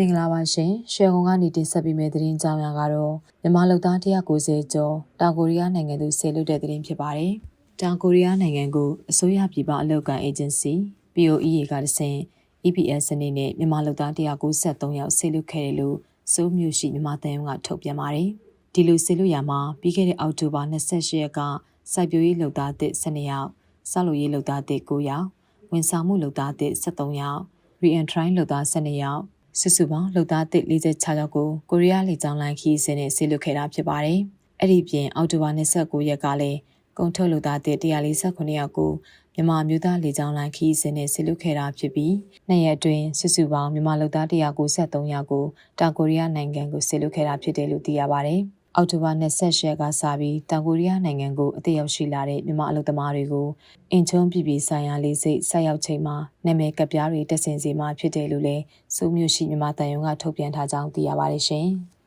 မင်္ဂလာပါရှင်။ရွှေကုံကနေတင်ဆက်ပေးမယ့်သတင်းကြောင်းရာကတော့မြန်မာလူသား190ကျော်တောင်ကိုရီးယားနိုင်ငံသို့ဆေလွတ်တဲ့သတင်းဖြစ်ပါတယ်။တောင်ကိုရီးယားနိုင်ငံကိုအစိုးရပြည်ပအလုပ်ကိုင်အေဂျင်စီ POEA ကတဆင့် EPS စနစ်နဲ့မြန်မာလူသား193ယောက်ဆေလွတ်ခဲ့တယ်လို့စိုးမျိုးရှိမြန်မာတန်ရုံးကထုတ်ပြန်ပါတယ်။ဒီလိုဆေလွတ်ရမှာပြီးခဲ့တဲ့အောက်တိုဘာ28ရက်ကစိုက်ပျိုးရေးလုပ်သားတစ်12ယောက်၊ဆောက်လုပ်ရေးလုပ်သားတစ်9ယောက်၊ဝန်ဆောင်မှုလုပ်သားတစ်73ယောက်၊ re-entry လုပ်သား12ယောက် စုစုပေါင်းလှုပ်သားတစ်46ယောက်ကိုကိုရီးယားလေကြောင်းလိုင်းခီးစဉ်နဲ့ဆေးလွတ်ခဲ့တာဖြစ်ပါတယ်။အဲ့ဒီပြင်အောက်တိုဘာ29ရက်ကလည်းကုန်ထုတ်လှုပ်သားတစ်148ယောက်ကိုမြန်မာမျိုးသားလေကြောင်းလိုင်းခီးစဉ်နဲ့ဆေးလွတ်ခဲ့တာဖြစ်ပြီးနှစ်ရက်အတွင်းစုစုပေါင်းမြန်မာလှုပ်သား193ယောက်ကိုတောင်ကိုရီးယားနိုင်ငံကိုဆေးလွတ်ခဲ့တာဖြစ်တယ်လို့သိရပါတယ်။ အောက်တိုဘာ28ရက်ကစပြီးတောင်ကိုရီးယားနိုင်ငံကိုအသက်ရောက်ရှိလာတဲ့မြန်မာအလုပ်သမားတွေကိုအင်ချုံပြည်ပြည်ဆိုင်ရာလေးစိတ်ဆက်ရောက်ချိန်မှာနာမည်ကပ်ပြားတွေတက်ဆင်စီမှာဖြစ်တယ်လို့လည်းစိုးမျိုးရှိမြန်မာတန်ယုံကထုတ်ပြန်ထားကြောင်းသိရပါတယ်ရှင်။